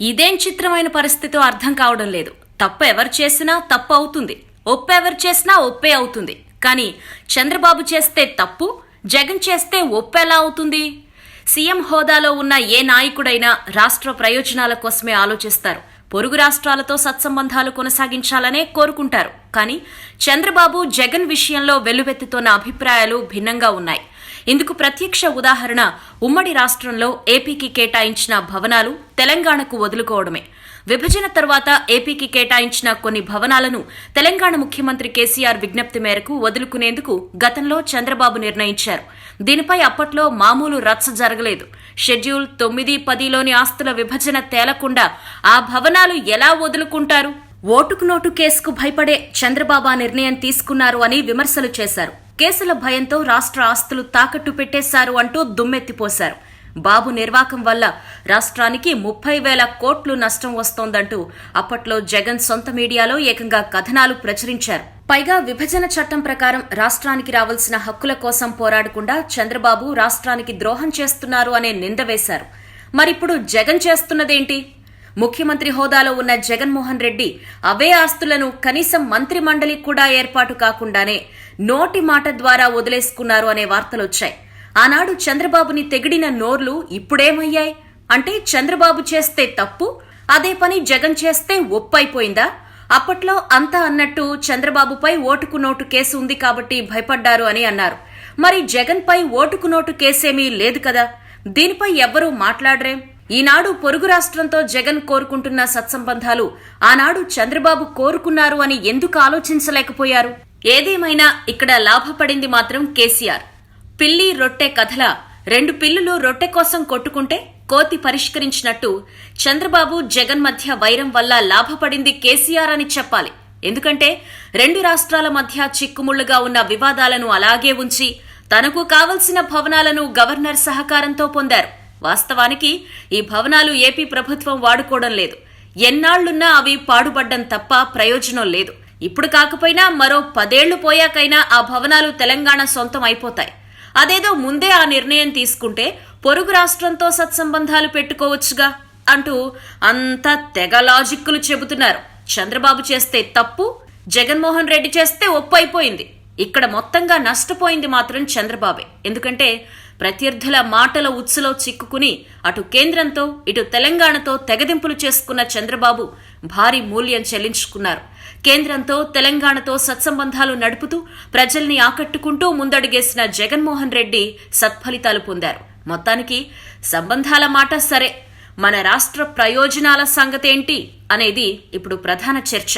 ఇదేం చిత్రమైన పరిస్థితో అర్థం కావడం లేదు. తప్పు ఎవరు చేసినా తప్పు అవుతుంది. ఒప్పు ఎవరు చేసినా ఒప్పే అవుతుంది. కానీ చంద్రబాబు చేస్తే తప్పు జగన్ చేస్తే ఒప్పు ఎలా అవుతుంది? సీఎం హోదాలో ఉన్న ఏ నాయకుడైనా రాష్ట్ర ప్రయోజనాల కోసమే ఆలోచిస్తారు. పొరుగు రాష్ట్రాలతో సత్సంబంధాలు కొనసాగించాలనే కోరుకుంటారు. కానీ చంద్రబాబు జగన్ విషయంలో వెల్లువెత్తుతోన్న అభిప్రాయాలు భిన్నంగా ఉన్నాయి. ఇందుకు ప్రత్యక్ష ఉదాహరణ ఉమ్మడి రాష్ట్రంలో ఏపీకి కేటాయించిన భవనాలు తెలంగాణకు వదులుకోవడమే. విభజన తర్వాత ఏపీకి కేటాయించిన కొన్ని భవనాలను తెలంగాణ ముఖ్యమంత్రి కేసీఆర్ విజ్ఞప్తి మేరకు వదులుకునేందుకు గతంలో చంద్రబాబు నిర్ణయించారు. దీనిపై అప్పట్లో మామూలు రచ్చ జరగలేదు. షెడ్యూల్ తొమ్మిది పదిలోని ఆస్తుల విభజన తేలకుండా ఆ భవనాలు ఎలా వదులుకుంటారు? ఓటుకు నోటు కేసుకు భయపడే చంద్రబాబు నిర్ణయం తీసుకున్నారు అని విమర్శలు చేశారు. కేసుల భయంతో రాష్ట్ర ఆస్తులు తాకట్టు పెట్టేశారు అంటూ దుమ్మెత్తిపోశారు. బాబు నిర్వాకం వల్ల రాష్ట్రానికి ముప్పై వేల కోట్లు నష్టం వస్తోందంటూ అప్పట్లో జగన్ సొంత మీడియాలో ఏకంగా కథనాలు ప్రచురించారు. పైగా విభజన చట్టం ప్రకారం రాష్ట్రానికి రావాల్సిన హక్కుల కోసం పోరాడకుండా చంద్రబాబు రాష్ట్రానికి ద్రోహం చేస్తున్నారు అనే నింద వేశారు. మరిప్పుడు జగన్ చేస్తున్నదేంటి? ముఖ్యమంత్రి హోదాలో ఉన్న జగన్మోహన్ రెడ్డి అవే ఆస్తులను కనీసం మంత్రి మండలికి కూడా ఏర్పాటు కాకుండానే నోటి మాట ద్వారా వదిలేసుకున్నారు అనే వార్తలొచ్చాయి. ఆనాడు చంద్రబాబుని తెగిడిన నోర్లు ఇప్పుడేమయ్యాయి? అంటే చంద్రబాబు చేస్తే తప్పు అదే పని జగన్ చేస్తే ఒప్పైపోయిందా? అప్పట్లో అంతా అన్నట్టు చంద్రబాబుపై ఓటుకు నోటు కేసు ఉంది కాబట్టి భయపడ్డారు అని అన్నారు. మరి జగన్పై ఓటుకు నోటు కేసేమీ లేదు కదా? దీనిపై ఎవ్వరూ మాట్లాడరేం? ఈనాడు పొరుగు రాష్ట్రంతో జగన్ కోరుకుంటున్న సత్సంబంధాలు ఆనాడు చంద్రబాబు కోరుకున్నారు అని ఎందుకు ఆలోచించలేకపోయారు? ఏదేమైనా ఇక్కడ లాభపడింది మాత్రం కేసీఆర్. పిల్లి రొట్టె కథల రెండు పిల్లులు రొట్టె కోసం కొట్టుకుంటే కోతి పరిష్కరించినట్టు చంద్రబాబు జగన్ మధ్య వైరం వల్ల లాభపడింది కేసీఆర్ అని చెప్పాలి. ఎందుకంటే రెండు రాష్ట్రాల మధ్య చిక్కుముళ్ళుగా ఉన్న వివాదాలను అలాగే ఉంచి తనకు కావలసిన భవనాలను గవర్నర్ సహకారంతో పొందారు. వాస్తవానికి ఈ భవనాలు ఏపీ ప్రభుత్వం వాడుకోవడం లేదు. ఎన్నాళ్ళున్నా అవి పాడుపడ్డం తప్ప ప్రయోజనం లేదు. ఇప్పుడు కాకపోయినా మరో పదేళ్ళు పోయాకైనా ఆ భవనాలు తెలంగాణ సొంతం అయిపోతాయి. అదేదో ముందే ఆ నిర్ణయం తీసుకుంటే పొరుగు రాష్ట్రంతో సత్సంబంధాలు పెట్టుకోవచ్చుగా అంటూ అంత తెగ లాజిక్కులు చెబుతున్నారు. చంద్రబాబు చేస్తే తప్పు జగన్మోహన్ రెడ్డి చేస్తే ఒప్పు అయిపోయింది ఇక్కడ మొత్తంగా నష్టపోయింది మాత్రం చంద్రబాబే. ఎందుకంటే ప్రత్యర్థుల మాటల ఉచ్చులో చిక్కుకుని అటు కేంద్రంతో ఇటు తెలంగాణతో తెగదింపులు చేసుకున్న చంద్రబాబు భారీ మూల్యం చెల్లించుకున్నారు. కేంద్రంతో తెలంగాణతో సత్సంబంధాలు నడుపుతూ ప్రజల్ని ఆకట్టుకుంటూ ముందడుగేసిన జగన్మోహన్ రెడ్డి సత్ఫలితాలు పొందారు. మొత్తానికి సంబంధాల మాట సరే మన రాష్ట్ర ప్రయోజనాల సంగతేంటి అనేది ఇప్పుడు ప్రధాన చర్చ.